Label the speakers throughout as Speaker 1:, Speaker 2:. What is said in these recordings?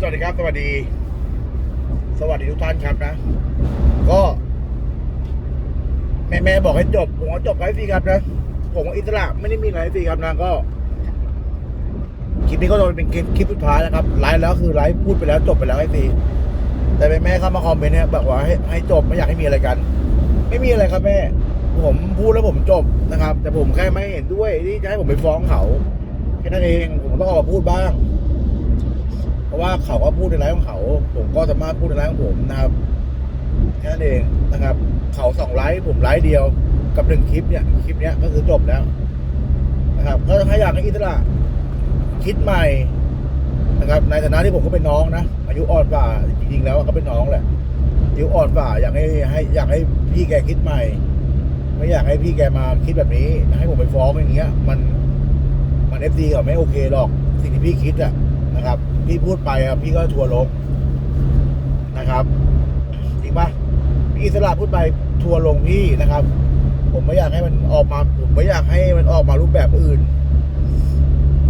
Speaker 1: สวัสดีครับ สวัสดี สวัสดีทุกท่านครับนะ ก็ แม่แม่บอกให้จบ ผมก็จบไลฟ์ฟรีครับนะ ผมอิสระไม่ได้มีไลฟ์ฟรีครับนะก็คลิปนี้ก็จะเป็นคลิปคลิปสุดท้ายนะครับไลฟ์แล้วคือไลฟ์พูดไปแล้วจบไปแล้วให้ฟรีแต่แม่แม่เข้ามาคอมเมนต์เนี่ยบอกว่าให้ให้จบไม่อยากให้มีอะไรกัน ไม่มีอะไรครับแม่ ผมพูดแล้วผมจบนะครับ แต่ผมแค่ไม่เห็นด้วยที่จะให้ผมไปฟ้องเขาแค่นั้นเองผมต้องออกมาพูดบ้าง ราะว่าเขาก็พูดในไลฟ์ของเขา ผมก็สามารถพูดในไลฟ์ของผมนะครับแค่นั้นเองนะครับ เขาสองไลฟ์ผมไลฟ์เดียวกับหนึ่งคลิปเนี่ยคลิปเนี้ยก็คือจบแล้วนะครับก็ถ้าอยากให้อิสระคิดใหม่นะครับ ในฐานะที่ผมก็เป็นน้องนะอายุอ่อนกว่าจริงๆแล้วก็เป็นน้องแหละอายุอ่อนกว่าอยากให้ให้อยากให้พี่แกคิดใหม่ ไม่อยากให้พี่แกมาคิดแบบนี้ ให้ผมไปฟ้องอย่างเงี้ย มันมันเอฟซีเขาไม่โอเคหรอกสิ่งที่พี่คิดอะนะครับ พี่พูดไปอะพี่ก็ทัวร์ลงนะครับจริงปะพี่อิสระพูดไปทัวร์ลงพี่นะครับ ผมไม่อยากให้มันออกมา ผมไม่อยากให้มันออกมารูปแบบอื่น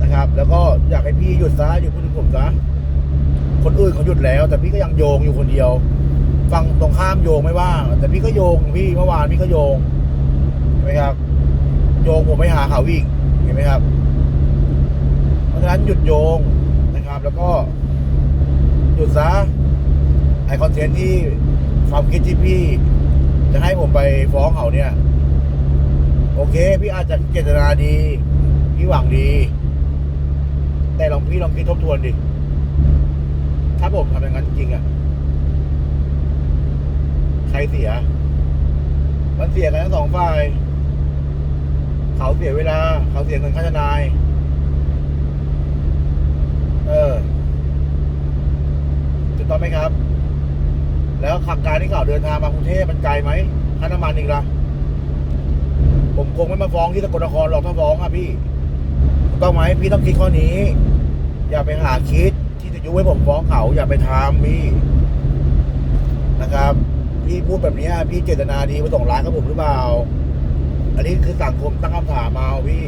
Speaker 1: นะครับ แล้วก็อยากให้พี่หยุดซะหยุดพูดถึงผมซะคนอื่นเขาหยุดแล้ว แต่พี่ก็ยังโยงอยู่คนเดียวฟังตรงข้ามโยงไม่ว่า แต่พี่ก็โยงพี่เมื่อวานพี่ก็โยงเห็นไหมครับ โยงผมไม่หาเขาวอีกเห็นไหมครับ เพราะฉะนั้นหยุดโยง นะครับ แล้วก็หยุดซะไอคอนเทนต์ที่ความคิดที่พี่ จะให้ผมไปฟ้องเขาเนี่ย โอเค พี่อาจจะเจตนาดี พี่หวังดี แต่ลองพี่ลองคิดทบทวนดิ ถ้าผมทำอย่างนั้นจริงอะใครเสีย มันเสียกันทั้งสองฝ่าย เขาเสียเวลา เขาเสียเงินค่าทนาย เออถูกต้องไหมครับ แล้วขับการที่เขาเดินทางมากรุงเทพมันไกลไหมค่าน้ำมันอีกละผมคงไม่มาฟ้องที่สกลนครหรอกถ้าฟ้องอะพี่ถูกต้องไหมพี่ต้องคิดข้อนี้ อย่าไปหาคิดที่จะยุให้ผมฟ้องเขาอย่าไปทำพี่นะครับ พี่พูดแบบนี้พี่เจตนาดีมาส่งร้ายกับผมหรือเปล่า อันนี้คือสังคมตั้งคำถามมาพี่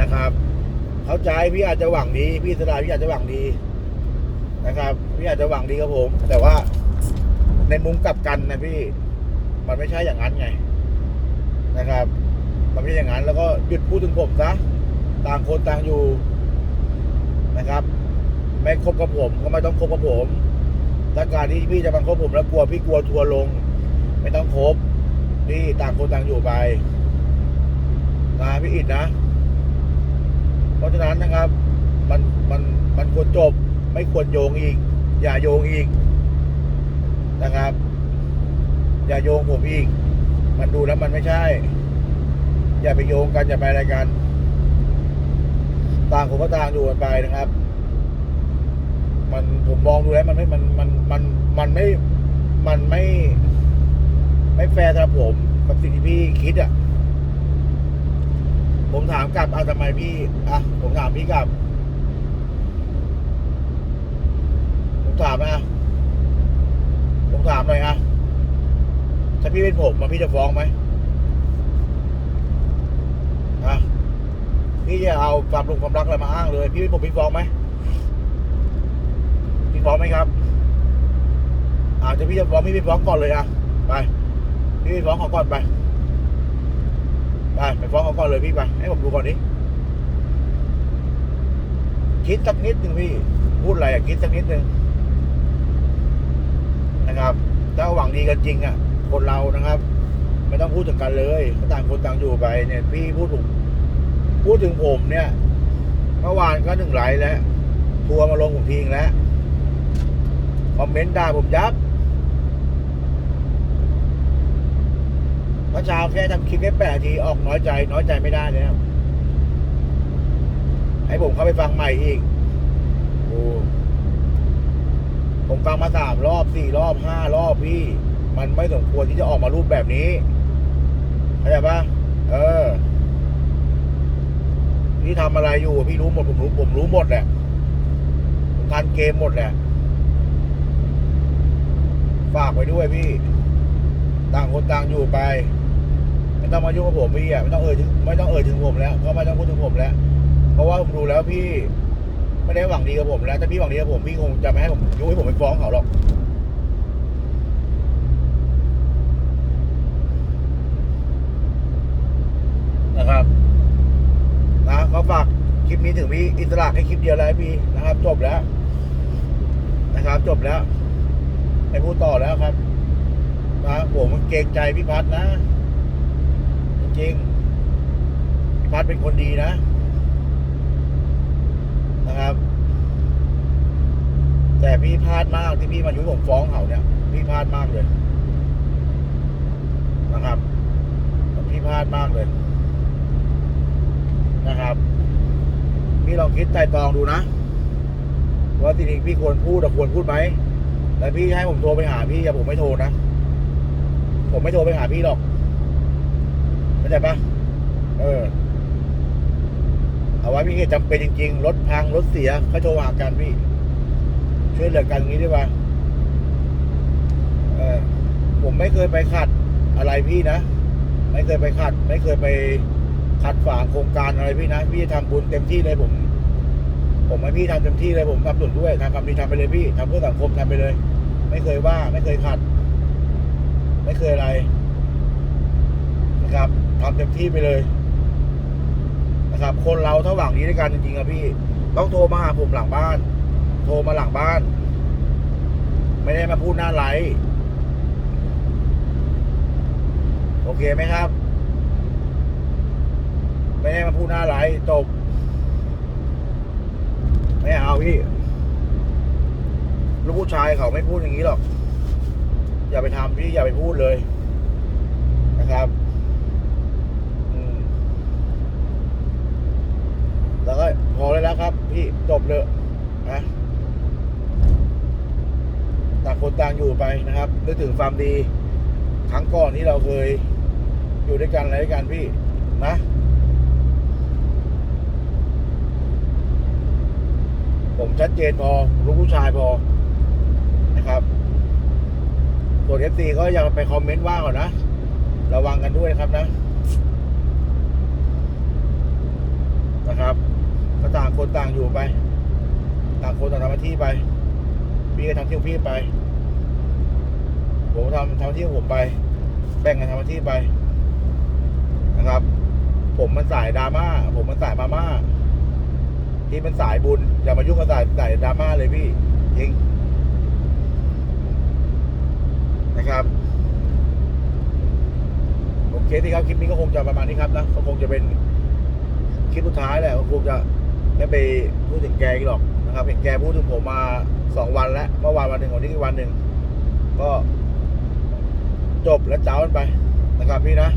Speaker 1: นะครับ เข้าใจพี่อาจจะหวังดี พี่สดาพี่อาจจะหวังดีนะครับพี่อาจจะหวังดีกับผม แต่ว่าในมุมกลับกันนะพี่ มันไม่ใช่อย่างนั้นไงนะครับ มันไม่ใช่อย่างนั้น แล้วก็หยุดพูดถึงผมซะต่างคนต่างอยู่นะครับ ไม่คบกับผมก็ไม่ต้องคบกับผมถ้าการที่พี่จะมาคบผมแล้วกลัวพี่กลัวทัวร์ลง ไม่ต้องคบพี่ต่างคนต่างอยู่ไปนะพี่อิดนะ เพราะฉะนั้นนะครับ มันมันมันควรจบไม่ควรโยงอีก อย่าโยงอีกนะครับ อย่าโยงผมอีก มันดูแล้วมันไม่ใช่ อย่าไปโยงกันอย่าไปอะไรกัน ต่างคนก็ต่างอยู่กันไปนะครับ มันผมมองดูแล้วมันไม่มันมันมันมันไม่มันไม่ ไม่แฟร์สำหรับผมกับสิ่งที่พี่คิดอะ ผมถามกลับเอาทำไมพี่อะผมถามพี่กลับ ผมถามนะผมถามหน่อยอะถ้าพี่เป็นผมมาพี่จะฟ้องไหมอะพี่จะเอาความรุงความรักอะไรมาอ้างเลย พี่เป็นผมพี่ฟ้องไหมพี่ฟ้องไหมครับอาจจะพี่จะฟ้องพี่ไปฟ้องก่อนเลยอะไป พี่ไปฟ้องขาก่อนไป ไปไปฟ้องเขาก่อนเลยพี่ไป ให้ผมดูก่อนนี้คิดสักนิดหนึ่งพี่ พูดอะไรอะคิดสักนิดหนึ่งนะครับถ้าหวังดีกันจริงอะคนเรานะครับ ไม่ต้องพูดถึงกันเลยต่างคนต่างอยู่ไปเนี่ย พี่พูดถึงพูดถึงผมเนี่ยเมื่อวานก็หนึ่งไลน์แล้วทัวร์มาลงผมทิ้งแล้วคอมเมนต์ด่าผมยับ เมื่อเช้าแค่ทำคลิปแค่แปดนาทีออกน้อยใจ น้อยใจไม่ได้เลยครับให้ผมเข้าไปฟังใหม่อีกโอ้ผมฟังมาสามรอบสี่รอบห้ารอบพี่ มันไม่สมควรที่จะออกมารูปแบบนี้เข้าใจปะเออพี่ทำอะไรอยู่พี่รู้หมดผมรู้ผมรู้หมดแหละผมทันเกมหมดแหละฝากไว้ด้วยพี่ ต่างคนต่างอยู่ไป ไม่ต้องมายุ่งกับผมพี่อะไม่ต้องเอ่ยไม่ต้องเอ่ยถึงผมแล้วก็ไม่ต้องพูดถึงผมแล้ว เพราะว่าผมดูแล้วพี่ไม่ได้หวังดีกับผมแล้วถ้าพี่หวังดีกับผมพี่คงจะไม่ให้ผมยุ่งให้ผมไปฟ้องเขาหรอกนะครับนะก็ฝากคลิปนี้ถึงพี่อิสระแค่คลิปเดียวแล้วพี่นะครับ จบแล้ว นะครับ จบแล้วไม่พูดต่อแล้วครับนะผมเกรงใจพี่พัฒนนะ จริงพี่พัฒน์เป็นคนดีนะ นะครับ แต่พี่พลาดมากที่พี่มายุผมฟ้องเขาเนี่ย พี่พลาดมากเลย นะครับพี่พลาดมากเลย นะครับ พี่ลองคิดไต่ตองดูนะว่าทีนี้พี่ควรพูดหรือควรพูดไหมแต่พี่ให้ผมโทรไปหาพี่อย่าผมไม่โทรนะ ผมไม่โทรไปหาพี่หรอก ใจปะเออ เอาไว้มีเหตุจำเป็นจริงๆ รถพังรถเสียเขาโทรหากันพี่ ช่วยเหลือกันอย่างนี้ได้ปะเออ ผมไม่เคยไปขัดอะไรพี่นะ ไม่เคยไปขัด ไม่เคยไปขัดฝางโครงการอะไรพี่นะ พี่จะทำบุญเต็มที่เลยผม ผมให้พี่ทำเต็มที่เลยผมทำส่วนด้วยทำความดีทำไปเลยพี่ทำเพื่อสังคมทำไปเลย ไม่เคยว่าไม่เคยขัด ไม่เคยอะไรนะครับ ทำเต็มที่ไปเลยนะครับ คนเราถ้าหวังดีด้วยกันจริงๆอะพี่ ต้องโทรมาหาผมหลังบ้าน โทรมาหลังบ้าน ไม่ได้มาพูดหน้าไลฟ์โอเคไหมครับ ไม่ได้มาพูดหน้าไลฟ์จบไม่เอาพี่ลูกผู้ชายเขาไม่พูดอย่างนี้หรอก อย่าไปทำพี่อย่าไปพูดเลยนะครับ อืม แล้วก็พอได้ แล้วครับ พี่จบเลยนะต่างคนต่างอยู่ไปนะครับนึกถึงความดี ครั้งก่อนที่เราเคยอยู่ด้วยกันอะไรด้วยกันพี่นะผมชัดเจนพอรู้ผู้ชายพอนะครับส่วนเอฟซีก็อย่าไปคอมเมนต์ว่าก่อนนะ ระวังกันด้วยนะครับนะ นะครับก็ต่างคนต่างอยู่ไป ต่างคนต่างทำหน้าที่ไป พี่ก็ทำที่ของพี่ไป ผมทำทำหน้าที่ของผมไป แบ่งกันทำหน้าที่ไปนะครับ ผมมันสายดราม่า ผมมันสายมาม่า ที่มันสายบุญ อย่ามายุ่งกับสายสายดราม่าเลยพี่จริงนะครับโอเคที่ครับคลิปนี้ก็คงจะประมาณนี้ครับนะก็คงจะเป็นคลิปสุดท้ายแหละก็คงจะ ไม่ไปพูดถึงแกอีกหรอกนะครับ เห็นแกพูดถึงผมมาสองวันแล้วเมื่อวานวันหนึ่งวันนี้อีกวันหนึ่งก็จบและเจ้ากันไปนะครับพี่นะ